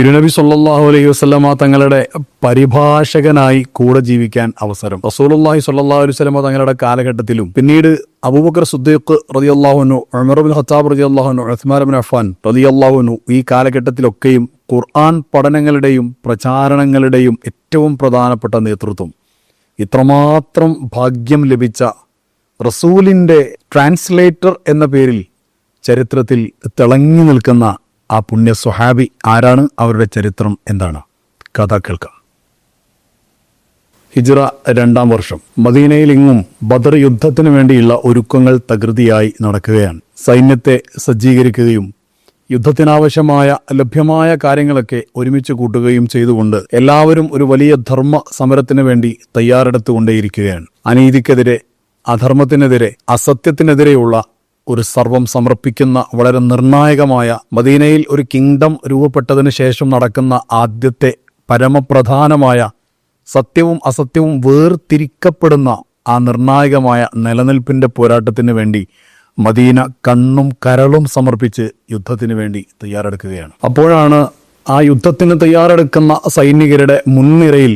തിരുനബി സല്ലല്ലാഹു അലൈഹി വസ്ലമ തങ്ങളുടെ പരിഭാഷകനായി കൂടെ ജീവിക്കാൻ അവസരം. റസൂലുള്ളാഹി സൊല്ലാഹു അലൈഹി വസല്ലമ തങ്ങളുടെ കാലഘട്ടത്തിലും പിന്നീട് അബൂബക്കർ സുദ്ദീഖ് റളിയല്ലാഹുനു ഉമർ ഹത്താബ് അള്ളാഹുനു ഉസ്മാൻ ബിൻ അഫ്ഫാൻ അള്ളാഹുനു ഈ കാലഘട്ടത്തിലൊക്കെയും ഖുർആൻ പഠനങ്ങളുടെയും പ്രചാരണങ്ങളുടെയും ഏറ്റവും പ്രധാനപ്പെട്ട നേതൃത്വം. ഇത്രമാത്രം ഭാഗ്യം ലഭിച്ച റസൂലിന്റെ ട്രാൻസ്ലേറ്റർ എന്ന പേരിൽ ചരിത്രത്തിൽ തിളങ്ങി നിൽക്കുന്ന ആ പുണ്യ സ്വഹാബി ആരാണ്? അവരുടെ ചരിത്രം എന്താണ്? കഥ കേൾക്കാം. ഹിജ്റ രണ്ടാം വർഷം. മദീനയിൽ ഇങ്ങും ബദർ യുദ്ധത്തിന് വേണ്ടിയുള്ള ഒരുക്കങ്ങൾ തകൃതിയായി നടക്കുകയാണ്. സൈന്യത്തെ സജ്ജീകരിക്കുകയും യുദ്ധത്തിനാവശ്യമായ ലഭ്യമായ കാര്യങ്ങളൊക്കെ ഒരുമിച്ച് കൂട്ടുകയും ചെയ്തുകൊണ്ട് എല്ലാവരും ഒരു വലിയ ധർമ്മ സമരത്തിന് വേണ്ടി തയ്യാറെടുത്തുകൊണ്ടേയിരിക്കുകയാണ്. അനീതിക്കെതിരെ അധർമ്മത്തിനെതിരെ അസത്യത്തിനെതിരെയുള്ള ഒരു സർവം സമർപ്പിക്കുന്ന വളരെ നിർണായകമായ മദീനയിൽ ഒരു കിങ്ഡം രൂപപ്പെട്ടതിന് ശേഷം നടക്കുന്ന ആദ്യത്തെ പരമപ്രധാനമായ സത്യവും അസത്യവും വേർതിരിക്കപ്പെടുന്ന ആ നിർണായകമായ നിലനിൽപ്പിന്റെ പോരാട്ടത്തിന് വേണ്ടി മദീന കണ്ണും കരളും സമർപ്പിച്ച് യുദ്ധത്തിന് വേണ്ടി തയ്യാറെടുക്കുകയാണ്. അപ്പോഴാണ് ആ യുദ്ധത്തിന് തയ്യാറെടുക്കുന്ന സൈനികരുടെ മുൻനിരയിൽ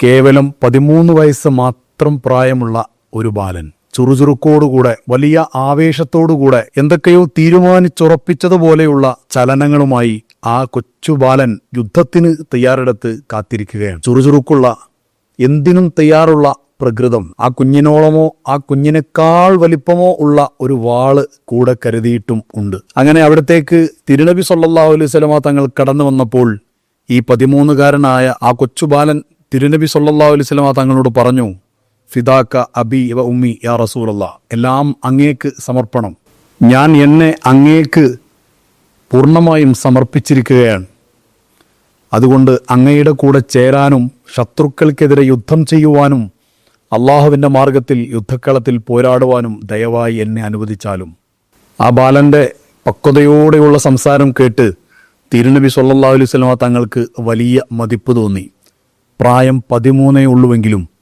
കേവലം പതിമൂന്ന് വയസ്സ് മാത്രം പ്രായമുള്ള ഒരു ബാലൻ ചുറുചുറുക്കോടുകൂടെ വലിയ ആവേശത്തോടുകൂടെ എന്തൊക്കെയോ തീരുമാനിച്ചുറപ്പിച്ചതുപോലെയുള്ള ചലനങ്ങളുമായി ആ കൊച്ചുബാലൻ യുദ്ധത്തിന് തയ്യാറെടുത്ത് കാത്തിരിക്കുകയാണ്. ചുറുചുറുക്കുള്ള എന്തിനും തയ്യാറുള്ള പ്രകൃതം ആ കുഞ്ഞിനോളമോ ആ കുഞ്ഞിനേക്കാൾ വലിപ്പമോ ഉള്ള ഒരു വാൾ കൂടെ കരുതിയിട്ടും ഉണ്ട്. അങ്ങനെ അവിടത്തേക്ക് തിരുനബി സൊല്ലാ അലൈഹി സ്വലമ തങ്ങൾ കടന്നു വന്നപ്പോൾ ഈ പതിമൂന്നുകാരനായ ആ കൊച്ചുബാലൻ തിരുനബി സൊല്ലാ അലൈഹി സ്വലമ തങ്ങളോട് പറഞ്ഞു ഫിദാക്ക അബി ഇവ ഉമ്മി യാ റസൂലല്ല. എല്ലാം അങ്ങേക്ക് സമർപ്പണം. ഞാൻ എന്നെ അങ്ങേക്ക് പൂർണമായും സമർപ്പിച്ചിരിക്കുകയാണ്. അതുകൊണ്ട് അങ്ങയുടെ കൂടെ ചേരാനും ശത്രുക്കൾക്കെതിരെ യുദ്ധം ചെയ്യുവാനും അള്ളാഹുവിന്റെ മാർഗത്തിൽ യുദ്ധക്കളത്തിൽ പോരാടുവാനും ദയവായി എന്നെ അനുവദിച്ചാലും. ആ ബാലന്റെ പക്വതയോടെയുള്ള സംസാരം കേട്ട് തിരുനബി സല്ലാ അലൈഹി തങ്ങൾക്ക് വലിയ മതിപ്പ് തോന്നി. പ്രായം പതിമൂന്നേ ഉള്ളുവെങ്കിലും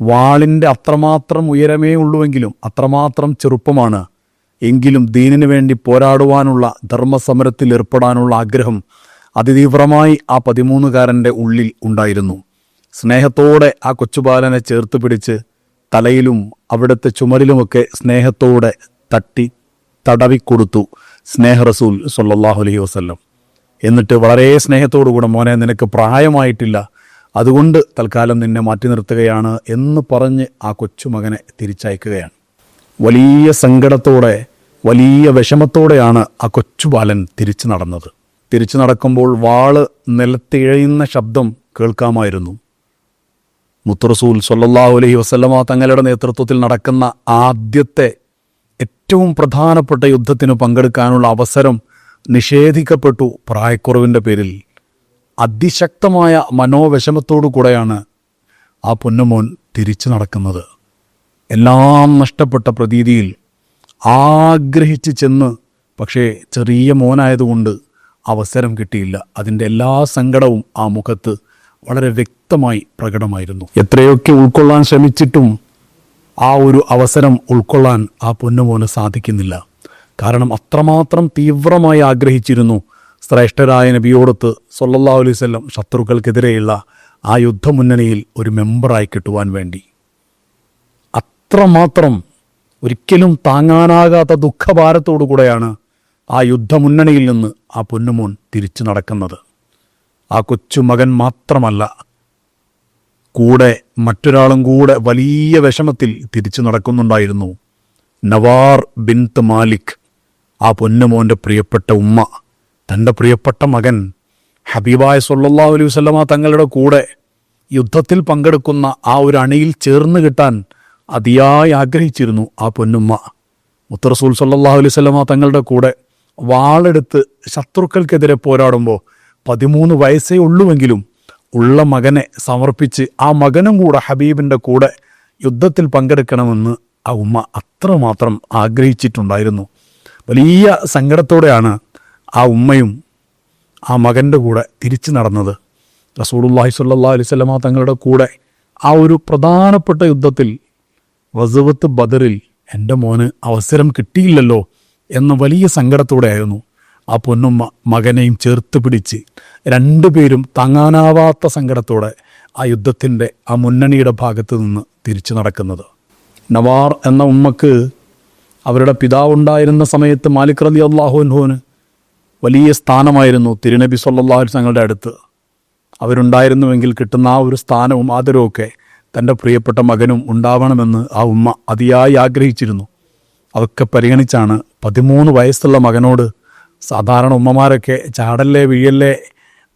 വാളിന്റെ അത്രമാത്രം ഉയരമേ ഉള്ളുവെങ്കിലും അത്രമാത്രം ചെറുപ്പമാണ്. എങ്കിലും ദീനിനു വേണ്ടി പോരാടുവാനുള്ള ധർമ്മസമരത്തിൽ ഏർപ്പെടാനുള്ള ആഗ്രഹം അതിതീവ്രമായി ആ പതിമൂന്നുകാരന്റെ ഉള്ളിൽ ഉണ്ടായിരുന്നു. സ്നേഹത്തോടെ ആ കൊച്ചുബാലനെ ചേർത്ത് പിടിച്ച് തലയിലും അവിടുത്തെ ചുമരിലുമൊക്കെ സ്നേഹത്തോടെ തട്ടി തടവിക്കൊടുത്തു സ്നേഹ റസൂൽ സല്ലല്ലാഹു അലൈഹി വസല്ലം. എന്നിട്ട് വളരെ സ്നേഹത്തോടുകൂടെ മോനെ നിനക്ക് പ്രായമായിട്ടില്ല. അതുകൊണ്ട് തൽക്കാലം നിന്നെ മാറ്റി നിർത്തുകയാണ് എന്ന് പറഞ്ഞ് ആ കൊച്ചുമകനെ തിരിച്ചയക്കുകയാണ്. വലിയ സങ്കടത്തോടെ വലിയ വിഷമത്തോടെയാണ് ആ കൊച്ചു ബാലൻ തിരിച്ചു നടന്നത്. തിരിച്ചു നടക്കുമ്പോൾ വാൾ നിലത്തിഴയുന്ന ശബ്ദം കേൾക്കാമായിരുന്നു. മുത്തറസൂൽ സല്ലല്ലാഹു അലഹി വസ്ലമ തങ്ങളുടെ നേതൃത്വത്തിൽ നടക്കുന്ന ആദ്യത്തെ ഏറ്റവും പ്രധാനപ്പെട്ട യുദ്ധത്തിന് പങ്കെടുക്കാനുള്ള അവസരം നിഷേധിക്കപ്പെട്ടു പ്രായക്കുറവിന്റെ പേരിൽ. അതിശക്തമായ മനോവിഷമത്തോടു കൂടെയാണ് ആ പൊന്നുമോൻ തിരിച്ചു നടക്കുന്നത്. എല്ലാം നഷ്ടപ്പെട്ട പ്രതീതിയിൽ ആഗ്രഹിച്ച് ചെന്ന് പക്ഷേ ചെറിയ മോനായതുകൊണ്ട് അവസരം കിട്ടിയില്ല. അതിന്റെ എല്ലാ സങ്കടവും ആ മുഖത്ത് വളരെ വ്യക്തമായി പ്രകടമായിരുന്നു. എത്രയൊക്കെ ഉൾക്കൊള്ളാൻ ശ്രമിച്ചിട്ടും ആ ഒരു അവസരം ഉൾക്കൊള്ളാൻ ആ പൊന്നുമോന് സാധിക്കുന്നില്ല. കാരണം അത്രമാത്രം തീവ്രമായി ആഗ്രഹിച്ചിരുന്നു ശ്രേഷ്ഠരായ നബിയോടൊത്ത് സൊല്ലാ അലൈഹി വസല്ലം ശത്രുക്കൾക്കെതിരെയുള്ള ആ യുദ്ധമുന്നണിയിൽ ഒരു മെമ്പറായി കിട്ടുവാൻ വേണ്ടി. അത്രമാത്രം ഒരിക്കലും താങ്ങാനാകാത്ത ദുഃഖഭാരത്തോടു കൂടെയാണ് ആ യുദ്ധമുന്നണിയിൽ നിന്ന് ആ പൊന്നുമോൻ തിരിച്ചു നടക്കുന്നത്. ആ കൊച്ചുമകൻ മാത്രമല്ല കൂടെ മറ്റൊരാളും കൂടെ വലിയ വിഷമത്തിൽ തിരിച്ചു നടക്കുന്നുണ്ടായിരുന്നു. നവാർ ബിൻത്ത് മാലിക് ആ പൊന്നുമോന്റെ പ്രിയപ്പെട്ട ഉമ്മ. തന്റെ പ്രിയപ്പെട്ട മകൻ ഹബീബായ സല്ലല്ലാഹു അലൈഹി വസല്ലമ തങ്ങളുടെ കൂടെ യുദ്ധത്തിൽ പങ്കെടുക്കുന്ന ആ ഒരു അണിയിൽ ചേർന്ന് കിട്ടാൻ അതിയായി ആഗ്രഹിച്ചിരുന്നു ആ പൊന്നുമ്മ. മുത്തറസൂൽ സല്ലാ അലൈഹി വസല്ലമ തങ്ങളുടെ കൂടെ വാളെടുത്ത് ശത്രുക്കൾക്കെതിരെ പോരാടുമ്പോൾ പതിമൂന്ന് വയസ്സേ ഉള്ളുവെങ്കിലും ഉള്ള മകനെ സമർപ്പിച്ച് ആ മകനും കൂടെ ഹബീബിന്റെ കൂടെ യുദ്ധത്തിൽ പങ്കെടുക്കണമെന്ന് ആ ഉമ്മ അത്രമാത്രം ആഗ്രഹിച്ചിട്ടുണ്ടായിരുന്നു. വലിയ സങ്കടത്തോടെയാണ് ആ ഉമ്മയും ആ മകന്റെ കൂടെ തിരിച്ചു നടന്നത്. റസൂലുള്ളാഹി സ്വല്ലാ അലൈഹി വസല്ലമ തങ്ങളുടെ കൂടെ ആ ഒരു പ്രധാനപ്പെട്ട യുദ്ധത്തിൽ വസുവത്ത് ബദറിൽ എന്റെ മോന് അവസരം കിട്ടിയില്ലല്ലോ എന്ന വലിയ സങ്കടത്തോടെയായിരുന്നു. ആ പൊന്നുമ്മ മകനെയും ചേർത്ത് പിടിച്ച് രണ്ടുപേരും താങ്ങാനാവാത്ത സങ്കടത്തോടെ ആ യുദ്ധത്തിന്റെ ആ മുന്നണിയുടെ ഭാഗത്ത് നിന്ന് തിരിച്ചു നടക്കുന്നത്. നവാർ എന്ന ഉമ്മക്ക് അവരുടെ പിതാവുണ്ടായിരുന്ന സമയത്ത് മാലിക് റലി അള്ളാഹുൻഹോന് വലിയ സ്ഥാനമായിരുന്നു തിരുനബി സല്ലാഹു തങ്ങളുടെ അടുത്ത്. അവരുണ്ടായിരുന്നുവെങ്കിൽ കിട്ടുന്ന ആ ഒരു സ്ഥാനവും ആദരവുമൊക്കെ തന്റെ പ്രിയപ്പെട്ട മകനും ഉണ്ടാവണമെന്ന് ആ ഉമ്മ അതിയായി ആഗ്രഹിച്ചിരുന്നു. അതൊക്കെ പരിഗണിച്ചാണ് പതിമൂന്ന് വയസ്സുള്ള മകനോട് സാധാരണ ഉമ്മമാരൊക്കെ ചാടല്ലേ വീഴല്ലേ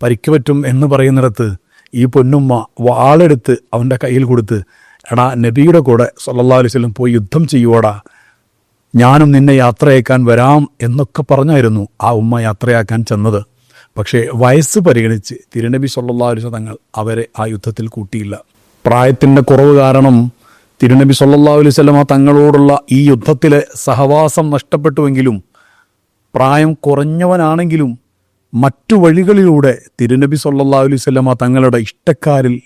പരിക്ക് പറ്റും എന്ന് പറയുന്നിടത്ത് ഈ പൊന്നുമ്മ വാളെടുത്ത് അവന്റെ കയ്യിൽ കൊടുത്ത് എടാ നബിയുടെ കൂടെ സൊല്ലാ അലൈഹി വസല്ലം പോയി യുദ്ധം ചെയ്യുവോടാ ഞാനും നിന്നെ യാത്രയാക്കാൻ വരാം എന്നൊക്കെ പറഞ്ഞായിരുന്നു ആ ഉമ്മ യാത്രയാക്കാൻ ചെന്നത്. പക്ഷേ വയസ്സ് പരിഗണിച്ച് തിരുനബി വസല്ലം തങ്ങൾ അവരെ ആ യുദ്ധത്തിൽ കൂട്ടിയില്ല. പ്രായത്തിന്റെ കുറവ് കാരണം തിരുനബി സൊല്ലാ അലൈഹി വസല്ലമ തങ്ങളോടുള്ള ഈ യുദ്ധത്തിലെ സഹവാസം നഷ്ടപ്പെട്ടുവെങ്കിലും പ്രായം കുറഞ്ഞവനാണെങ്കിലും മറ്റു വഴികളിലൂടെ തിരുനബി സൊല്ലാ അലൈഹി വസല്ലമ തങ്ങളുടെ ഇഷ്ടക്കാരിൽ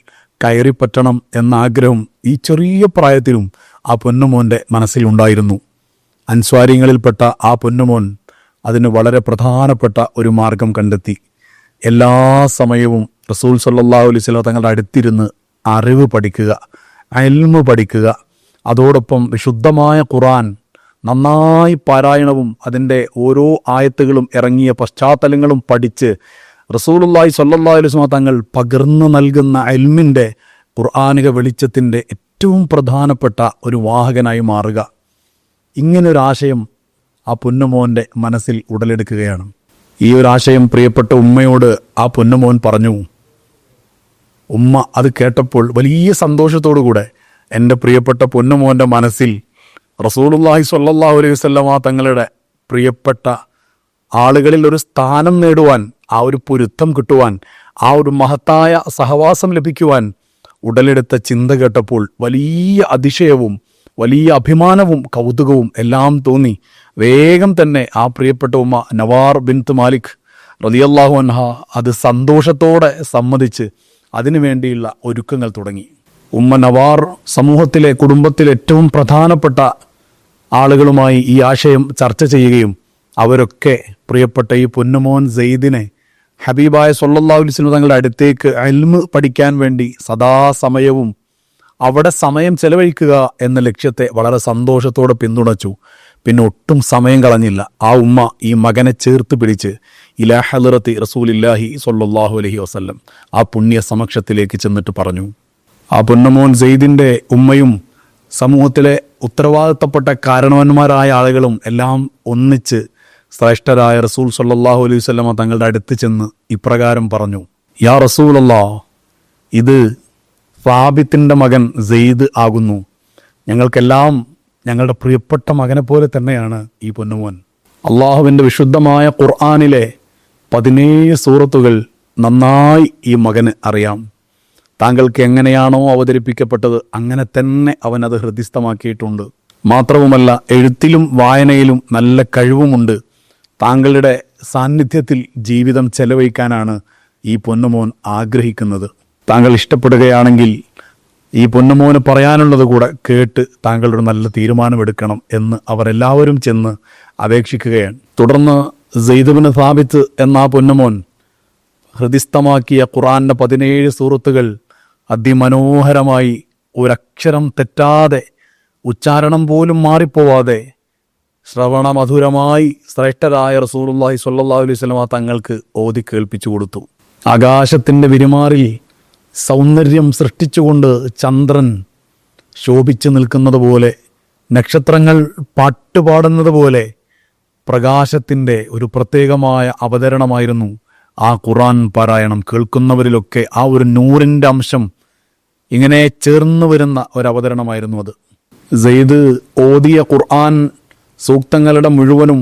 കയറിപ്പറ്റണം എന്ന ആഗ്രഹം ഈ ചെറിയ പ്രായത്തിലും ആ പൊന്നുമോന്റെ മനസ്സിലുണ്ടായിരുന്നു. അൻസ്വാര്യങ്ങളിൽപ്പെട്ട ആ പൊന്നുമോൻ അതിന് വളരെ പ്രധാനപ്പെട്ട ഒരു മാർഗം കണ്ടെത്തി. എല്ലാ സമയവും റസൂൽ സല്ലല്ലാഹു അലൈഹി വസല്ലം തങ്ങളുടെ അടുത്തിരുന്ന് അറിവ് പഠിക്കുക അയൽമ പഠിക്കുക. അതോടൊപ്പം വിശുദ്ധമായ ഖുറാൻ നന്നായി പാരായണവും അതിന്റെ ഓരോ ആയത്തുകളും ഇറങ്ങിയ പശ്ചാത്തലങ്ങളും പഠിച്ച് സ്വല്ലല്ലാഹു അലൈഹി വസല്ലം തങ്ങൾ പകർന്നു നൽകുന്ന അൽമിന്റെ ഖുർആാനിക വെളിച്ചത്തിന്റെ ഏറ്റവും പ്രധാനപ്പെട്ട ഒരു വാഹകനായി മാറുക. ഇങ്ങനൊരു ആശയം ആ പൊന്നുമോന്റെ മനസ്സിൽ ഉടലെടുക്കുകയാണ്. ഈ ഒരു ആശയം പ്രിയപ്പെട്ട ഉമ്മയോട് ആ പൊന്നുമോൻ പറഞ്ഞു ഉമ്മ അത് കേട്ടപ്പോൾ വലിയ സന്തോഷത്തോടു കൂടെ എന്റെ പ്രിയപ്പെട്ട പൊന്നുമോന്റെ മനസ്സിൽ റസൂലുള്ളാഹി സല്ലാ അലൈഹി വസല്ലമ തങ്ങളുടെ പ്രിയപ്പെട്ട ആളുകളിൽ ഒരു സ്ഥാനം നേടുവാൻ ആ ഒരു പൊരുത്തം കിട്ടുവാൻ ആ ഒരു മഹത്തായ സഹവാസം ലഭിക്കുവാൻ ഉടലെടുത്ത ചിന്ത കേട്ടപ്പോൾ വലിയ അതിശയവും വലിയ അഭിമാനവും കൗതുകവും എല്ലാം തോന്നി. വേഗം തന്നെ ആ പ്രിയപ്പെട്ട ഉമ്മ നവാർ ബിൻത്ത് മാലിക് റതിയല്ലാഹു അൻഹ അത് സന്തോഷത്തോടെ സമ്മതിച്ച് അതിനു വേണ്ടിയുള്ള ഒരുക്കങ്ങൾ തുടങ്ങി. ഉമ്മ നവാർ സമൂഹത്തിലെ കുടുംബത്തിലെ ഏറ്റവും പ്രധാനപ്പെട്ട ആളുകളുമായി ഈ ആശയം ചർച്ച ചെയ്യുകയും അവരൊക്കെ പ്രിയപ്പെട്ട ഈ പൊന്നുമോൻ സെയ്ദിനെ ഹബീബായ സൊല്ലാ വസല്ലം തങ്ങളുടെ അടുത്തേക്ക് അൽമ് പഠിക്കാൻ വേണ്ടി സദാസമയവും അവിടെ സമയം ചെലവഴിക്കുക എന്ന ലക്ഷ്യത്തെ വളരെ സന്തോഷത്തോടെ പിന്തുണച്ചു. പിന്നെ ഒട്ടും സമയം കളഞ്ഞില്ല. ആ ഉമ്മ ഈ മകനെ ചേർത്ത് പിടിച്ച് ഇലാ ഹലറത്തി റസൂലില്ലാഹി സൊല്ലാഹു അലഹി വസ്ല്ലം ആ പുണ്യ സമക്ഷത്തിലേക്ക് ചെന്നിട്ട് പറഞ്ഞു. ആ പൊന്നമോൻ സെയ്ദിന്റെ ഉമ്മയും സമൂഹത്തിലെ ഉത്തരവാദിത്തപ്പെട്ട കാരണവന്മാരായ ആളുകളും എല്ലാം ഒന്നിച്ച് ശ്രേഷ്ഠരായ റസൂൽ സൊല്ലാഹു അലൈഹി വസല്ലമ തങ്ങളുടെ അടുത്ത് ചെന്ന് ഇപ്രകാരം പറഞ്ഞു. യാ റസൂലല്ലാ ഇത് ഫാബിത്തിന്റെ മകൻ സെയ്ദ് ആകുന്നു. ഞങ്ങൾക്കെല്ലാം ഞങ്ങളുടെ പ്രിയപ്പെട്ട മകനെ പോലെ തന്നെയാണ് ഈ പൊന്നുമോൻ. അള്ളാഹുവിന്റെ വിശുദ്ധമായ ഖുർആാനിലെ പതിനേഴ് സൂറത്തുകൾ നന്നായി ഈ മകന് അറിയാം. താങ്കൾക്ക് എങ്ങനെയാണോ അവതരിപ്പിക്കപ്പെട്ടത് അങ്ങനെ തന്നെ അവൻ അത് ഹൃദിസ്ഥമാക്കിയിട്ടുണ്ട് മാത്രവുമല്ല എഴുത്തിലും വായനയിലും നല്ല കഴിവുമുണ്ട്. താങ്കളുടെ സാന്നിധ്യത്തിൽ ജീവിതം ചെലവഴിക്കാനാണ് ഈ പൊന്നുമോൻ ആഗ്രഹിക്കുന്നത്. താങ്കൾ ഇഷ്ടപ്പെടുകയാണെങ്കിൽ ഈ പൊന്നുമോന് പറയാനുള്ളത് കൂടെ കേട്ട് താങ്കളൊരു നല്ല തീരുമാനമെടുക്കണം എന്ന് അവരെല്ലാവരും ചെന്ന് അപേക്ഷിക്കുകയാണ്. തുടർന്ന് സെയ്ദുബിന് സാബിത്ത് എന്ന ആ പൊന്നുമോൻ ഹൃദിസ്ഥമാക്കിയ ഖുറാന്റെ പതിനേഴ് സുഹൃത്തുകൾ അതിമനോഹരമായി ഒരക്ഷരം തെറ്റാതെ ഉച്ചാരണം പോലും മാറിപ്പോവാതെ ശ്രവണമധുരമായി ശ്രേഷ്ഠരായ റസൂലുള്ളാഹി സ്വല്ലല്ലാഹു അലൈഹി സ്വലമ തങ്ങൾക്ക് ഓതി കേൾപ്പിച്ചു കൊടുത്തു. ആകാശത്തിന്റെ വിരുമാറിൽ സൗന്ദര്യം സൃഷ്ടിച്ചുകൊണ്ട് ചന്ദ്രൻ ശോഭിച്ചു നിൽക്കുന്നത് പോലെ നക്ഷത്രങ്ങൾ പാട്ടുപാടുന്നത് പോലെ പ്രകാശത്തിന്റെ ഒരു പ്രത്യേകമായ അവതരണമായിരുന്നു ആ ഖുറാൻ പാരായണം. കേൾക്കുന്നവരിലൊക്കെ ആ ഒരു നൂറിന്റെ അംശം ഇങ്ങനെ ചേർന്ന് വരുന്ന ഒരവതരണമായിരുന്നു അത്. സെയ്ദ് ഓതിയ ഖുർആൻ സൂക്തങ്ങളുടെ മുഴുവനും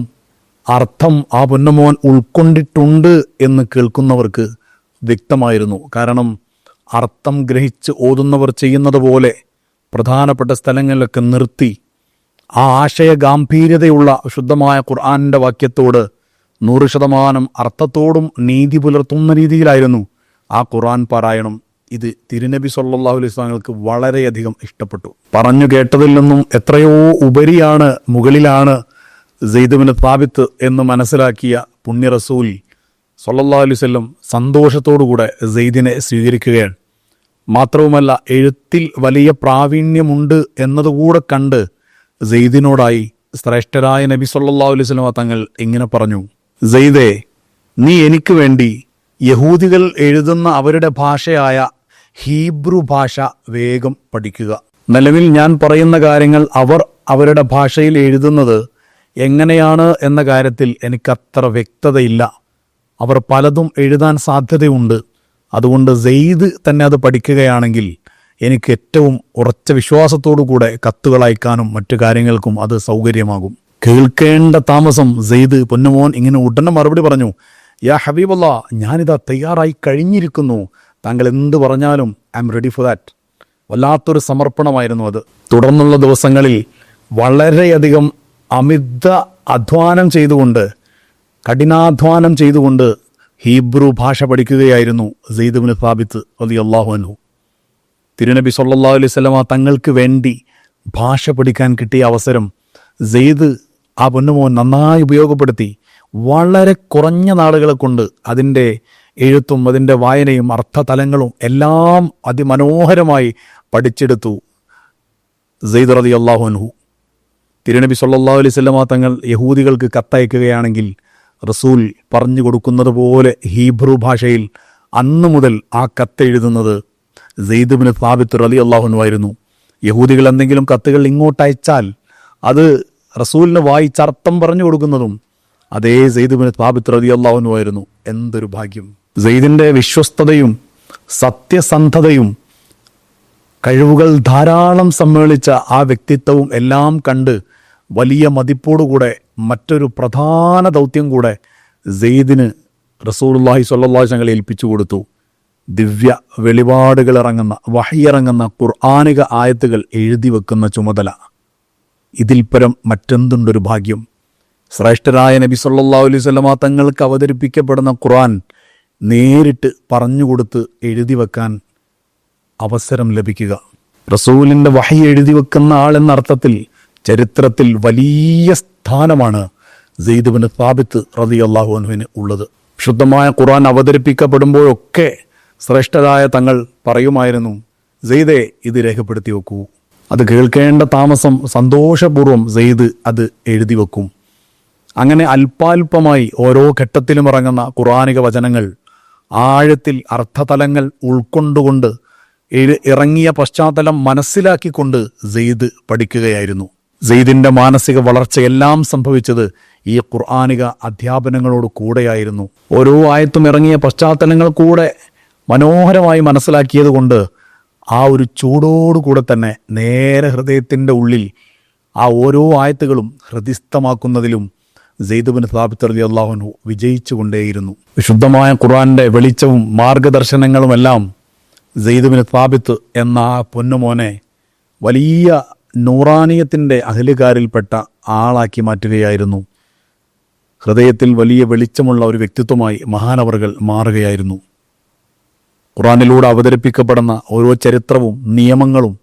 അർത്ഥം ആ പൊന്നമോൻ ഉൾക്കൊണ്ടിട്ടുണ്ട് എന്ന് കേൾക്കുന്നവർക്ക് വ്യക്തമായിരുന്നു. കാരണം അർത്ഥം ഗ്രഹിച്ച് ഓതുന്നവർ ചെയ്യുന്നത് പോലെ പ്രധാനപ്പെട്ട സ്ഥലങ്ങളിലൊക്കെ നിർത്തി ആ ആശയ ഗാംഭീര്യതയുള്ള ശുദ്ധമായ ഖുർആാനിന്റെ വാക്യത്തോട് നൂറ് ശതമാനം അർത്ഥത്തോടും നീതി പുലർത്തുന്ന രീതിയിലായിരുന്നു ആ ഖുർആൻ പാരായണം. ഇത് തിരുനബി സല്ലാഹു അലൈഹി വസല്ലമക്ക് വളരെയധികം ഇഷ്ടപ്പെട്ടു. പറഞ്ഞു കേട്ടതിൽ നിന്നും എത്രയോ ഉപരിയാണ് മുകളിലാണ് സെയ്ദുബിന് താബിത്ത് എന്ന് മനസ്സിലാക്കിയ പുണ്യ റസൂൽ സല്ലല്ലാഹു അലൈഹി വസല്ലം സന്തോഷത്തോടുകൂടെ സെയ്ദിനെ സ്വീകരിക്കുകയാണ്. മാത്രവുമല്ല എഴുത്തിൽ വലിയ പ്രാവീണ്യമുണ്ട് എന്നതുകൂടെ കണ്ട് സെയ്ദിനോടായി ശ്രേഷ്ഠരായ നബി സല്ലല്ലാഹു അലൈഹി വസല്ലം തങ്ങൾ ഇങ്ങനെ പറഞ്ഞു സെയ്ദേ നീ എനിക്ക് വേണ്ടി യഹൂദികൾ എഴുതുന്ന അവരുടെ ഭാഷയായ ഹീബ്രു ഭാഷ വേഗം പഠിക്കുക. നിലവിൽ ഞാൻ പറയുന്ന കാര്യങ്ങൾ അവർ അവരുടെ ഭാഷയിൽ എഴുതുന്നത് എങ്ങനെയാണ് എന്ന കാര്യത്തിൽ എനിക്കത്ര വ്യക്തതയില്ല. അവർ പലതും എഴുതാൻ സാധ്യതയുണ്ട്. അതുകൊണ്ട് സെയ്ദ് തന്നെ അത് പഠിക്കുകയാണെങ്കിൽ എനിക്ക് ഏറ്റവും ഉറച്ച വിശ്വാസത്തോടു കൂടെ കത്തുകൾ അയക്കാനും മറ്റു കാര്യങ്ങൾക്കും അത് സൗകര്യമാകും. കേൾക്കേണ്ട താമസം സെയ്ദ് പൊന്നുമോൻ ഇങ്ങനെ ഉടനെ മറുപടി പറഞ്ഞു യാ ഹബീബല്ല ഞാനിതാ തയ്യാറായി കഴിഞ്ഞിരിക്കുന്നു. താങ്കൾ എന്ത് പറഞ്ഞാലും I am ready for that. വല്ലാത്തൊരു സമർപ്പണമായിരുന്നു അത്. തുടർന്നുള്ള ദിവസങ്ങളിൽ വളരെയധികം അമിത അധ്വാനം ചെയ്തുകൊണ്ട് കഠിനാധ്വാനം ചെയ്തുകൊണ്ട് ഹീബ്രു ഭാഷ പഠിക്കുകയായിരുന്നു സെയ്ദുബിന് സാബിത്ത് അലി അള്ളാഹു അനു തിരുനബി സല്ലാ അലൈഹി സ്വലമ തങ്ങൾക്ക് വേണ്ടി ഭാഷ പഠിക്കാൻ കിട്ടിയ അവസരം സെയ്ദ് ആ പൊന്നുമോൻ നന്നായി ഉപയോഗപ്പെടുത്തി. വളരെ കുറഞ്ഞ നാളുകളെ കൊണ്ട് അതിന്റെ എഴുത്തും അതിന്റെ വായനയും അർത്ഥതലങ്ങളും എല്ലാം അതിമനോഹരമായി പഠിച്ചെടുത്തു സെയ്ദ് റതി അള്ളാഹുൻഹു തിരുനബി സല്ലാ അലൈഹി സ്വലമ തങ്ങൾ യഹൂദികൾക്ക് കത്തയക്കുകയാണെങ്കിൽ റസൂൽ പറഞ്ഞു കൊടുക്കുന്നത് പോലെ ഹീബ്രു ഭാഷയിൽ അന്നു മുതൽ ആ കത്തെഴുതുന്നത് സെയ്ദുബിന് സാബിത്ത് അലി അള്ളാഹുനുമായിരുന്നു യഹൂദികൾ എന്തെങ്കിലും കത്തുകൾ ഇങ്ങോട്ട് അയച്ചാൽ അത് റസൂലിന് വായിച്ചർത്ഥം പറഞ്ഞു കൊടുക്കുന്നതും അതേ സെയ്ദുബിന് സാബിത്ത് അലി അള്ളാഹുനുമായിരുന്നു എന്തൊരു ഭാഗ്യം. സെയ്ദിന്റെ വിശ്വസ്തതയും സത്യസന്ധതയും കഴിവുകൾ ധാരാളം സമ്മേളിച്ച ആ വ്യക്തിത്വവും എല്ലാം കണ്ട് വലിയ മതിപ്പോടുകൂടെ മറ്റൊരു പ്രധാന ദൗത്യം കൂടെ സെയ്ദിന് റസൂലുള്ളാഹി സ്വല്ലാഹു ഞങ്ങൾ ഏൽപ്പിച്ചു കൊടുത്തു. ദിവ്യ വെളിപാടുകൾ ഇറങ്ങുന്ന വഹിയിറങ്ങുന്ന ഖുർആാനിക ആയത്തുകൾ എഴുതി വെക്കുന്ന ചുമതല. ഇതിൽ പരം മറ്റെന്തുണ്ടൊരു ഭാഗ്യം? ശ്രേഷ്ഠരായ നബി സല്ലാ അലൈഹി വസല്ലമ തങ്ങൾക്ക് അവതരിപ്പിക്കപ്പെടുന്ന ഖുർആൻ നേരിട്ട് പറഞ്ഞുകൊടുത്ത് എഴുതി വെക്കാൻ അവസരം ലഭിക്കുക. റസൂലിന്റെ വഹി എഴുതി വെക്കുന്ന ആൾ എന്ന അർത്ഥത്തിൽ ചരിത്രത്തിൽ വലിയ സ്ഥാനമാണ് സെയ്ദുബിന് സാബിത്ത് റതി അള്ളാഹുവിന് ഉള്ളത്. ശുദ്ധമായ ഖുർആൻ അവതരിപ്പിക്കപ്പെടുമ്പോഴൊക്കെ ശ്രേഷ്ഠരായ തങ്ങൾ പറയുമായിരുന്നു സെയ്ദെ ഇത് രേഖപ്പെടുത്തി വെക്കൂ. അത് കേൾക്കേണ്ട താമസം സന്തോഷപൂർവം സെയ്ദ് അത് എഴുതി വെക്കും. അങ്ങനെ അല്പാൽപമായി ഓരോ ഘട്ടത്തിലും ഇറങ്ങുന്ന ഖുറാനിക വചനങ്ങൾ ആഴത്തിൽ അർത്ഥതലങ്ങൾ ഉൾക്കൊണ്ടുകൊണ്ട് ഇറങ്ങിയ പശ്ചാത്തലം മനസ്സിലാക്കിക്കൊണ്ട് സെയ്ദ് പഠിക്കുകയായിരുന്നു. സെയ്ദിന്റെ മാനസിക വളർച്ചയെല്ലാം സംഭവിച്ചത് ഈ ഖുർആാനിക അധ്യാപനങ്ങളോട് കൂടെയായിരുന്നു. ഓരോ ആയത്തും ഇറങ്ങിയ പശ്ചാത്തലങ്ങൾ കൂടെ മനോഹരമായി മനസ്സിലാക്കിയത് കൊണ്ട് ആ ഒരു ചൂടോടുകൂടെ തന്നെ നേരെ ഹൃദയത്തിന്റെ ഉള്ളിൽ ആ ഓരോ ആയത്തുകളും ഹൃദിസ്ഥമാക്കുന്നതിലും സെയ്ദുബിൻ സാബിത്ത് അലി അള്ളാഹുനു വിജയിച്ചുകൊണ്ടേയിരുന്നു വിശുദ്ധമായ ഖുർആന്റെ വെളിച്ചവും മാർഗദർശനങ്ങളുമെല്ലാം സെയ്ദുബിൻ സാബിത്ത് എന്ന ആ പൊന്നുമോനെ വലിയ നൂറാനിയത്തിന്റെ അഹലുകാരിൽപ്പെട്ട ആളാക്കി മാറ്റുകയായിരുന്നു. ഹൃദയത്തിൽ വലിയ വെളിച്ചമുള്ള ഒരു വ്യക്തിത്വമായി മഹാനവറുകൾ മാറുകയായിരുന്നു. ഖുറാനിലൂടെ അവതരിപ്പിക്കപ്പെടുന്ന ഓരോ ചരിത്രവും നിയമങ്ങളും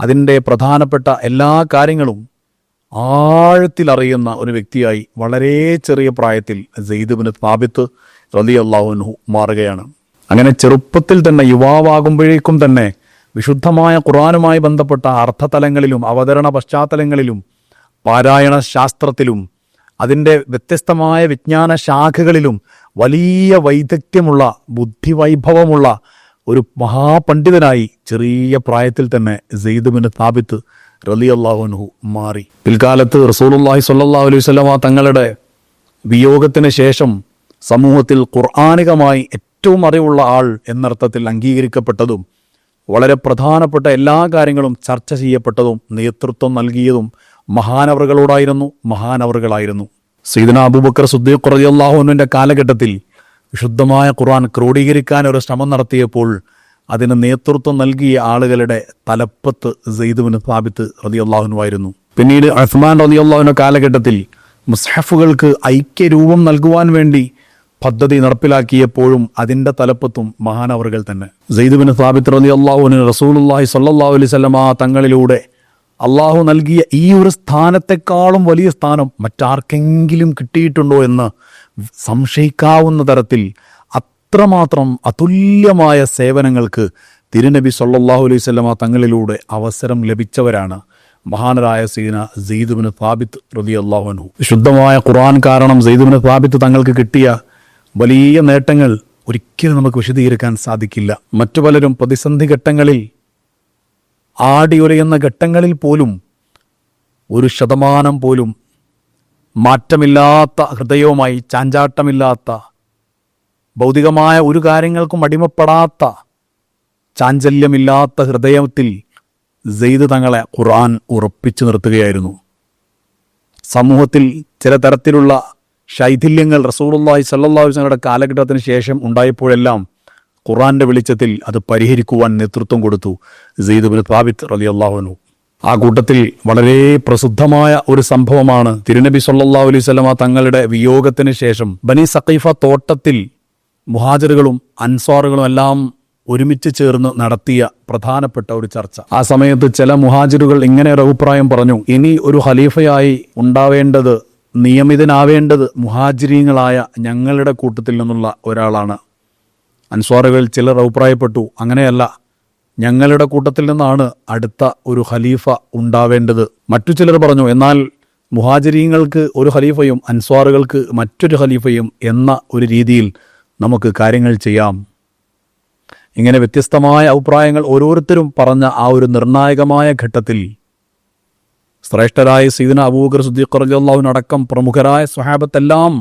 അതിന്റെ പ്രധാനപ്പെട്ട എല്ലാ കാര്യങ്ങളും ആഴത്തിൽ അറിയുന്ന ഒരു വ്യക്തിയായി വളരെ ചെറിയ പ്രായത്തിൽ സെയ്ദുബിന് സ്ഥാപിത്ത് റലി അള്ളാഹുനു മാറുകയാണ്. അങ്ങനെ ചെറുപ്പത്തിൽ തന്നെ യുവാവാകുമ്പോഴേക്കും തന്നെ വിശുദ്ധമായ ഖുറാനുമായി ബന്ധപ്പെട്ട അർത്ഥതലങ്ങളിലും അവതരണ പശ്ചാത്തലങ്ങളിലും പാരായണ ശാസ്ത്രത്തിലും അതിന്റെ വ്യത്യസ്തമായ വിജ്ഞാന ശാഖകളിലും വലിയ വൈദഗ്ധ്യമുള്ള ബുദ്ധിവൈഭവമുള്ള ഒരു മഹാപണ്ഡിതനായി ചെറിയ പ്രായത്തിൽ തന്നെ സെയ്ദുബിന് സ്ഥാപിത്ത് റലി അള്ളാഹുനഹു മാറി. പിൽക്കാലത്ത് റസൂലുല്ലാഹി സ്വല്ലല്ലാഹു അലൈഹി സ്വലമ തങ്ങളുടെ വിയോഗത്തിന് ശേഷം സമൂഹത്തിൽ ഖുർആാനികമായി ഏറ്റവും അറിവുള്ള ആൾ എന്നർത്ഥത്തിൽ അംഗീകരിക്കപ്പെട്ടതും വളരെ പ്രധാനപ്പെട്ട എല്ലാ കാര്യങ്ങളും ചർച്ച ചെയ്യപ്പെട്ടതും നേതൃത്വം നൽകിയതും മഹാനവറുകളോടായിരുന്നു മഹാനവറുകളായിരുന്നു. സീദന അബൂബക്കർ സുദ്ദീഖ് റളിയല്ലാഹുവിന്റെ കാലഘട്ടത്തിൽ വിശുദ്ധമായ ഖുർആൻ ക്രോഡീകരിക്കാൻ ഒരു ശ്രമം നടത്തിയപ്പോൾ അതിന് നേതൃത്വം നൽകിയ ആളുകളുടെ തലപ്പത്ത് സെയ്ദുബിന് സ്ഥാപിത്ത് റതിയല്ലാഹുനുമായിരുന്നു പിന്നീട് അസ്മാൻ റതിയല്ലാഹുവിന്റെ കാലഘട്ടത്തിൽ മുസ്ഹഫുകൾക്ക് ഐക്യരൂപം നൽകുവാൻ വേണ്ടി പദ്ധതി നടപ്പിലാക്കിയപ്പോഴും അതിന്റെ തലപ്പത്തും മഹാനവറുകൾ തന്നെ. സെയ്ദുബിന് സ്ഥാപിത്ത് റതി അള്ളാഹുവിന് റസൂലുല്ലാഹി സല്ലാഹു അലൈഹി സ്വലമ തങ്ങളിലൂടെ അള്ളാഹു നൽകിയ ഈ ഒരു സ്ഥാനത്തെക്കാളും വലിയ സ്ഥാനം മറ്റാർക്കെങ്കിലും കിട്ടിയിട്ടുണ്ടോ എന്ന് സംശയിക്കാവുന്ന തരത്തിൽ അത്രമാത്രം അതുല്യമായ സേവനങ്ങൾക്ക് തിരുനബി സല്ലാഹു അലൈഹി സ്വലമ തങ്ങളിലൂടെ അവസരം ലഭിച്ചവരാണ് മഹാനരായ സീന സെയ്ദുബിന് സാബിത്ത് റതി അള്ളാഹുനു ശുദ്ധമായ ഖുർആൻ കാരണം സെയ്ദുബിന് സാബിത്ത് തങ്ങൾക്ക് കിട്ടിയ വലിയ നേട്ടങ്ങൾ ഒരിക്കലും നമുക്ക് വിശദീകരിക്കാൻ സാധിക്കില്ല. മറ്റു പലരും പ്രതിസന്ധി ഘട്ടങ്ങളിൽ ആടിയുലയുന്ന ഘട്ടങ്ങളിൽ പോലും ഒരു ശതമാനം പോലും മാറ്റമില്ലാത്ത ഹൃദയവുമായി ചാഞ്ചാട്ടമില്ലാത്ത ഭൗതികമായ ഒരു കാര്യങ്ങൾക്കും അടിമപ്പെടാത്ത ചാഞ്ചല്യമില്ലാത്ത ഹൃദയത്തിൽ സെയ്ദ് തങ്ങളെ ഖുർആൻ ഉറപ്പിച്ചു നിർത്തുകയായിരുന്നു. സമൂഹത്തിൽ ചില തരത്തിലുള്ള ശൈഥില്യങ്ങൾ റസൂലുള്ളാഹി സല്ലല്ലാഹു വസല്ലമയുടെ കാലഘട്ടത്തിന് ശേഷം ഉണ്ടായപ്പോഴെല്ലാം ഖുറാന്റെ വെളിച്ചത്തിൽ അത് പരിഹരിക്കുവാൻ നേതൃത്വം കൊടുത്തു. സെയ്ദ് ബിൻ താബിത്ത് റളിയല്ലാഹു അൻഹു. ആ കൂട്ടത്തിൽ വളരെ പ്രസിദ്ധമായ ഒരു സംഭവമാണ് തിരുനബി സല്ലല്ലാഹു അലൈഹി വസല്ലമ തങ്ങളുടെ വിയോഗത്തിന് ശേഷം ബനി സഖീഫ തോട്ടത്തിൽ മുഹാജറുകളും അൻസ്വാറുകളും എല്ലാം ഒരുമിച്ച് ചേർന്ന് നടത്തിയ പ്രധാനപ്പെട്ട ഒരു ചർച്ച. ആ സമയത്ത് ചില മുഹാജിറുകൾ ഇങ്ങനെ ഒരു അഭിപ്രായം പറഞ്ഞു ഇനി ഒരു ഖലീഫയായി ഉണ്ടാവേണ്ടത് നിയമിതനാവേണ്ടത് മുഹാജിരീങ്ങളായ ഞങ്ങളുടെ കൂട്ടത്തിൽ നിന്നുള്ള ഒരാളാണ്. അൻസ്വാറുകൾ ചിലർ അഭിപ്രായപ്പെട്ടു അങ്ങനെയല്ല ഞങ്ങളുടെ കൂട്ടത്തിൽ നിന്നാണ് അടുത്ത ഒരു ഖലീഫ ഉണ്ടാവേണ്ടത്. മറ്റു ചിലർ പറഞ്ഞു എന്നാൽ മുഹാജിരീങ്ങൾക്ക് ഒരു ഖലീഫയും അൻസ്വാറുകൾക്ക് മറ്റൊരു ഖലീഫയും എന്ന ഒരു രീതിയിൽ നമുക്ക് കാര്യങ്ങൾ ചെയ്യാം. ഇങ്ങനെ വ്യത്യസ്തമായ അഭിപ്രായങ്ങൾ ഓരോരുത്തരും പറഞ്ഞ ആ ഒരു നിർണായകമായ ഘട്ടത്തിൽ ശ്രേഷ്ഠരായ സീദന അബൂബക്കർ സുദ്ദീഖ് റളിയല്ലാഹുവിനടക്കം പ്രമുഖരായ സ്വഹാബത്തെല്ലാം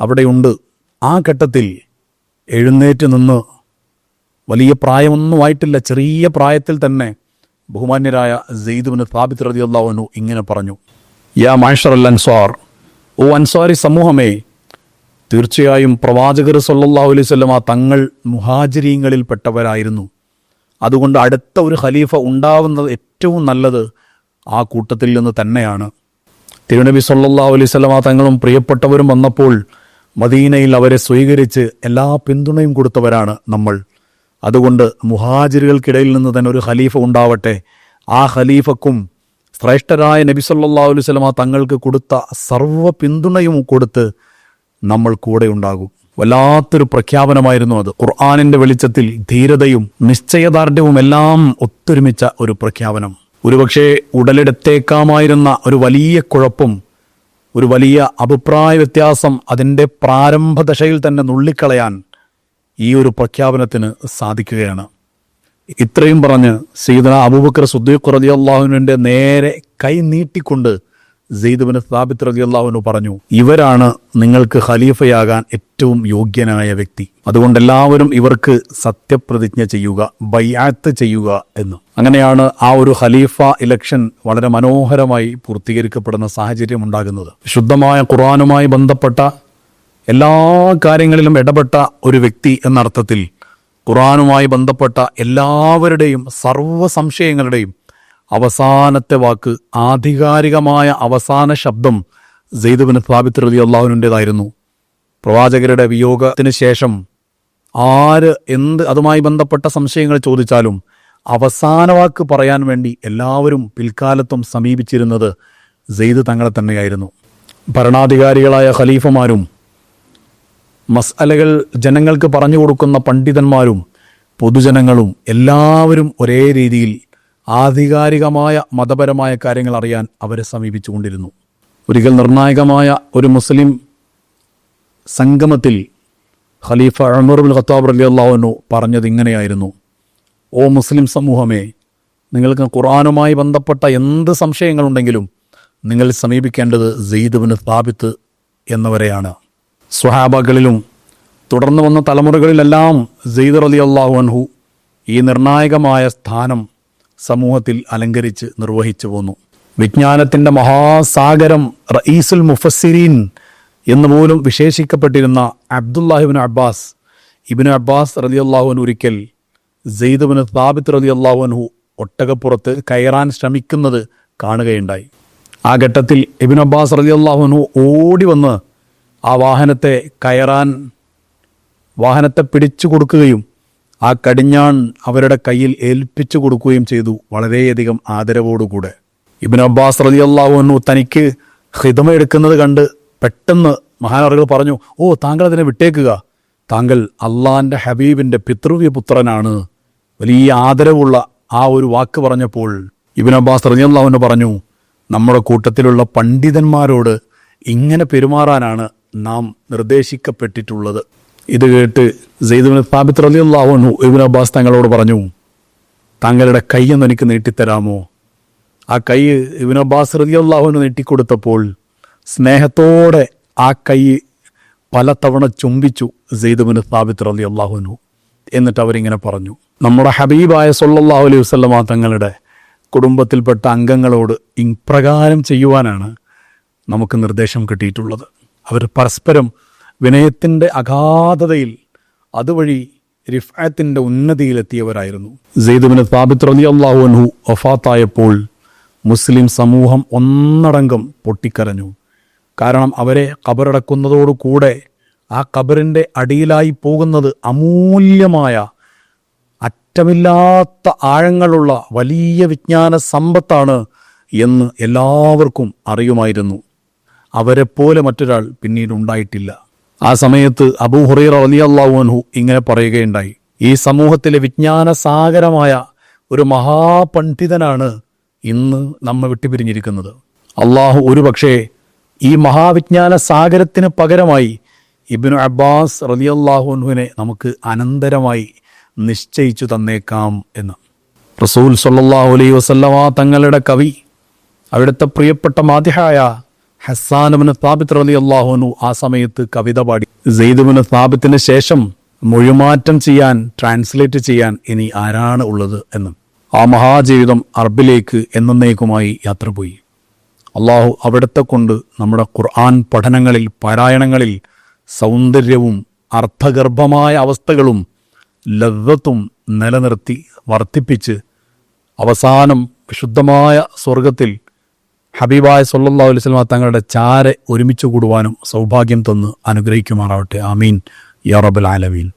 അവിടെയുണ്ട്. ആ ഘട്ടത്തിൽ എഴുന്നേറ്റ് നിന്ന് വലിയ പ്രായമൊന്നും ആയിട്ടില്ല. ചെറിയ പ്രായത്തിൽ തന്നെ ബഹുമാന്യരായ സെയ്ദുവിന് സ്ഥാപിത് റതിയുള്ളവനു ഇങ്ങനെ പറഞ്ഞു. യാ മാഷർ അൽ അൻസ്വാർ ഓ അൻസ്വാരി സമൂഹമേ തീർച്ചയായും പ്രവാചകർ സല്ലല്ലാഹു അലൈഹി വസല്ലമ തങ്ങൾ മുഹാജിരീങ്ങളിൽപ്പെട്ടവരായിരുന്നു. അതുകൊണ്ട് അടുത്ത ഒരു ഖലീഫ ഉണ്ടാവുന്നത് ഏറ്റവും നല്ലത് ആ കൂട്ടത്തിൽ നിന്ന് തന്നെയാണ്. തിരുനബി സല്ലാ അലൈഹി വസല്ലമ തങ്ങളും പ്രിയപ്പെട്ടവരും വന്നപ്പോൾ മദീനയിൽ അവരെ സ്വീകരിച്ച് എല്ലാ പിന്തുണയും കൊടുത്തവരാണ് നമ്മൾ. അതുകൊണ്ട് മുഹാജിറുകൾക്കിടയിൽ നിന്ന് തന്നെ ഒരു ഖലീഫ ഉണ്ടാവട്ടെ. ആ ഖലീഫക്കും ശ്രേഷ്ഠരായ നബി സല്ലാ അലൈഹി വസല്ലമ തങ്ങൾക്ക് കൊടുത്ത സർവ പിന്തുണയും കൊടുത്ത് നമ്മൾ കൂടെ ഉണ്ടാകും. വല്ലാത്തൊരു പ്രഖ്യാപനമായിരുന്നു അത്. ഖുർആാനിന്റെ വെളിച്ചത്തിൽ ധീരതയും നിശ്ചയദാർഢ്യവും എല്ലാം ഒത്തൊരുമിച്ച ഒരു പ്രഖ്യാപനം. ഒരുപക്ഷെ ഉടലെടുത്തേക്കാമായിരുന്ന ഒരു വലിയ കുഴപ്പം ഒരു വലിയ അഭിപ്രായ വ്യത്യാസം അതിന്റെ പ്രാരംഭദശയിൽ തന്നെ നുള്ളിക്കളയാൻ ഈ ഒരു പ്രഖ്യാപനത്തിന് സാധിക്കുകയാണ്. ഇത്രയും പറഞ്ഞ് സീതന അബൂബക്കർ സുദ്ദീഖ് റതി അള്ളാഹുവിന്റെ നേരെ കൈ നീട്ടിക്കൊണ്ട് സെയ്ദുബിന് സ്ഥാപിത്ത് റതി പറഞ്ഞു ഇവരാണ് നിങ്ങൾക്ക് ഖലീഫയാകാൻ ഏറ്റവും യോഗ്യനായ വ്യക്തി. അതുകൊണ്ട് എല്ലാവരും ഇവർക്ക് സത്യപ്രതിജ്ഞ ചെയ്യുക ബയ്യാത്ത് ചെയ്യുക എന്ന്. അങ്ങനെയാണ് ആ ഒരു ഖലീഫ ഇലക്ഷൻ വളരെ മനോഹരമായി പൂർത്തീകരിക്കപ്പെടുന്ന സാഹചര്യം ഉണ്ടാകുന്നത്. ശുദ്ധമായ ഖുറാനുമായി ബന്ധപ്പെട്ട എല്ലാ കാര്യങ്ങളിലും ഇടപെട്ട ഒരു വ്യക്തി എന്നർത്ഥത്തിൽ ഖുറാനുമായി ബന്ധപ്പെട്ട എല്ലാവരുടെയും സർവ സംശയങ്ങളുടെയും അവസാനത്തെ വാക്ക് ആധികാരികമായ അവസാന ശബ്ദം സെയ്ദുബിന് സ്ഥാപിത്ത് റലി പ്രവാചകരുടെ വിയോഗത്തിന് ശേഷം ആര് എന്ത് അതുമായി ബന്ധപ്പെട്ട സംശയങ്ങൾ ചോദിച്ചാലും അവസാന വാക്ക് പറയാൻ വേണ്ടി എല്ലാവരും പിൽക്കാലത്തും സമീപിച്ചിരുന്നത് സെയ്ദ് തങ്ങളെ തന്നെയായിരുന്നു. ഭരണാധികാരികളായ ഖലീഫമാരും മസ്അലകൾ ജനങ്ങൾക്ക് പറഞ്ഞു കൊടുക്കുന്ന പണ്ഡിതന്മാരും പൊതുജനങ്ങളും എല്ലാവരും ഒരേ രീതിയിൽ ആധികാരികമായ മതപരമായ കാര്യങ്ങൾ അറിയാൻ അവരെ സമീപിച്ചുകൊണ്ടിരുന്നു. ഒരിക്കൽ നിർണായകമായ ഒരു മുസ്ലിം സംഗമത്തിൽ ഖലീഫ അമറുൽ ഖത്താബ് അലി അള്ളാഹുനു പറഞ്ഞത് ഇങ്ങനെയായിരുന്നു. ഓ മുസ്ലിം സമൂഹമേ നിങ്ങൾക്ക് ഖുറാനുമായി ബന്ധപ്പെട്ട എന്ത് സംശയങ്ങളുണ്ടെങ്കിലും നിങ്ങൾ സമീപിക്കേണ്ടത് സെയ്ദുബിന് സ്ഥാപിത്ത് എന്നവരെയാണ്. സ്വഹാബകളിലും തുടർന്ന് വന്ന തലമുറകളിലെല്ലാം സെയ്ദർ അലി അള്ളാഹു അൻഹു ഈ നിർണായകമായ സ്ഥാനം സമൂഹത്തിൽ അലങ്കരിച്ച് നിർവഹിച്ചു പോന്നു. വിജ്ഞാനത്തിന്റെ മഹാസാഗരം റഈസുൽ മുഫസ്സിരീൻ എന്ന് പോലും വിശേഷിക്കപ്പെട്ടിരുന്ന അബ്ദുല്ലാഹിബിൻ അബ്ബാസ് ഇബിന് അബ്ബാസ് റലി അള്ളാഹുൻ ഒരിക്കൽ സെയ്ദുബിന് താബിത്ത് റലി അള്ളാഹുൻഹു ഒട്ടകപ്പുറത്ത് കയറാൻ ശ്രമിക്കുന്നത് കാണുകയുണ്ടായി. ആ ഘട്ടത്തിൽ ഇബിൻ അബ്ബാസ് റലി അള്ളാഹുൻഹു ഓടി വന്ന് ആ വാഹനത്തെ കയറാൻ വാഹനത്തെ പിടിച്ചു കൊടുക്കുകയും ആ കടിഞ്ഞാൺ അവരുടെ കയ്യിൽ ഏൽപ്പിച്ചു കൊടുക്കുകയും ചെയ്തു വളരെയധികം ആദരവോടുകൂടെ. ഇബിൻ അബ്ബാസ് റലി അള്ളാഹുനു തനിക്ക് ഹിതമ എടുക്കുന്നത് കണ്ട് പെട്ടെന്ന് മഹാനവറുകൾ പറഞ്ഞു ഓ താങ്കൾ അതിനെ വിട്ടേക്കുക. താങ്കൾ അള്ളാഹിന്റെ ഹബീബിന്റെ പിതൃവ്യപുത്രനാണ്. വലിയ ആദരവുള്ള ആ ഒരു വാക്ക് പറഞ്ഞപ്പോൾ ഇബിൻ അബ്ബാസ് റലി റളിയല്ലാഹു പറഞ്ഞു നമ്മുടെ കൂട്ടത്തിലുള്ള പണ്ഡിതന്മാരോട് ഇങ്ങനെ പെരുമാറാനാണ് നാം നിർദ്ദേശിക്കപ്പെട്ടിട്ടുള്ളത്. ഇത് കേട്ട് സെയ്ദുബിൻ സ്ഥാപിത്ത് റളിയല്ലാഹു ഇബിൻ അബ്ബാസ് തങ്ങളോട് പറഞ്ഞു തങ്ങളുടെ കൈയൊന്ന് എനിക്ക് നീട്ടിത്തരാമോ? ആ കൈ ഇബിൻ അബ്ബാസ് റളിയല്ലാഹുവിന് നീട്ടിക്കൊടുത്തപ്പോൾ സ്നേഹത്തോടെ ആ കൈ പലതവണ ചുംബിച്ചു സെയ്ദുബിന് സ്ഥാപിത്ത് റലി അള്ളാഹുനു എന്നിട്ട് അവരിങ്ങനെ പറഞ്ഞു നമ്മുടെ ഹബീബായ സൊല്ലാഹു അലൈഹി വസ്ലമ തങ്ങളുടെ കുടുംബത്തിൽപ്പെട്ട അംഗങ്ങളോട് ഇപ്രകാരം ചെയ്യുവാനാണ് നമുക്ക് നിർദ്ദേശം കിട്ടിയിട്ടുള്ളത്. അവർ പരസ്പരം വിനയത്തിന്റെ അഗാധതയിൽ അതുവഴി റിഫായത്തിന്റെ ഉന്നതിയിലെത്തിയവരായിരുന്നു. സെയ്ദുബിന് സ്ഥാപിത്ത് റലി അള്ളാഹുനു വഫാത്തായപ്പോൾ മുസ്ലിം സമൂഹം ഒന്നടങ്കം പൊട്ടിക്കരഞ്ഞു. കാരണം അവരെ കബറടക്കുന്നതോടുകൂടെ ആ കബറിന്റെ അടിയിലായി പോകുന്നത് അമൂല്യമായ അറ്റമില്ലാത്ത ആഴങ്ങളുള്ള വലിയ വിജ്ഞാന സമ്പത്താണ് എന്ന് എല്ലാവർക്കും അറിയുമായിരുന്നു. അവരെപ്പോലെ മറ്റൊരാൾ പിന്നീട് ഉണ്ടായിട്ടില്ല ആ സമയത്ത് അബൂ ഹുറൈറ അലി അള്ളാഹുഅൻഹു ഇങ്ങനെ പറയുകയുണ്ടായി. ഈ സമൂഹത്തിലെ വിജ്ഞാന സാഗരമായ ഒരു മഹാപണ്ഡിതനാണ് ഇന്ന് നമ്മെ വിട്ടുപിരിഞ്ഞിരിക്കുന്നത്. അള്ളാഹു ഒരുപക്ഷേ ഈ മഹാവിജ്ഞാന സാഗരത്തിന് പകരമായി ഇബിനു അബ്ബാസ് റലിയല്ലാഹുനുവിനെ നമുക്ക് അനന്തരമായി നിശ്ചയിച്ചു തന്നേക്കാം എന്ന്. റസൂൽ സല്ലാഹു അലൈ വസല്ലമ തങ്ങളുടെ കവി അവിടുത്തെ പ്രിയപ്പെട്ട മാധ്യഹായ ഹസാനുബിന് സ്ഥാപിത്ത് റലി അള്ളാഹുനു ആ സമയത്ത് കവിത പാടി. സെയ്ദുബിന് സ്ഥാപിത്തിന് ശേഷം മൊഴിമാറ്റം ചെയ്യാൻ ട്രാൻസ്ലേറ്റ് ചെയ്യാൻ ഇനി ആരാണ് ഉള്ളത് എന്ന്. ആ മഹാജീവിതം അറബിലേക്ക് എന്നേക്കുമായി യാത്ര പോയി. അള്ളാഹു അവിടത്തെ കൊണ്ട് നമ്മുടെ ഖുർആൻ പഠനങ്ങളിൽ പാരായണങ്ങളിൽ സൗന്ദര്യവും അർത്ഥഗർഭമായ അവസ്ഥകളും ലദ്വത്തും നിലനിർത്തി വർദ്ധിപ്പിച്ച് അവസാനം വിശുദ്ധമായ സ്വർഗത്തിൽ ഹബീബായ സല്ലാ അലുസ്ലമ തങ്ങളുടെ ചാരെ ഒരുമിച്ച് കൂടുവാനും സൗഭാഗ്യം തന്ന് അനുഗ്രഹിക്കുമാറാവട്ടെ. ആമീൻ. യറബുൽ റബൽ ആലമീൻ.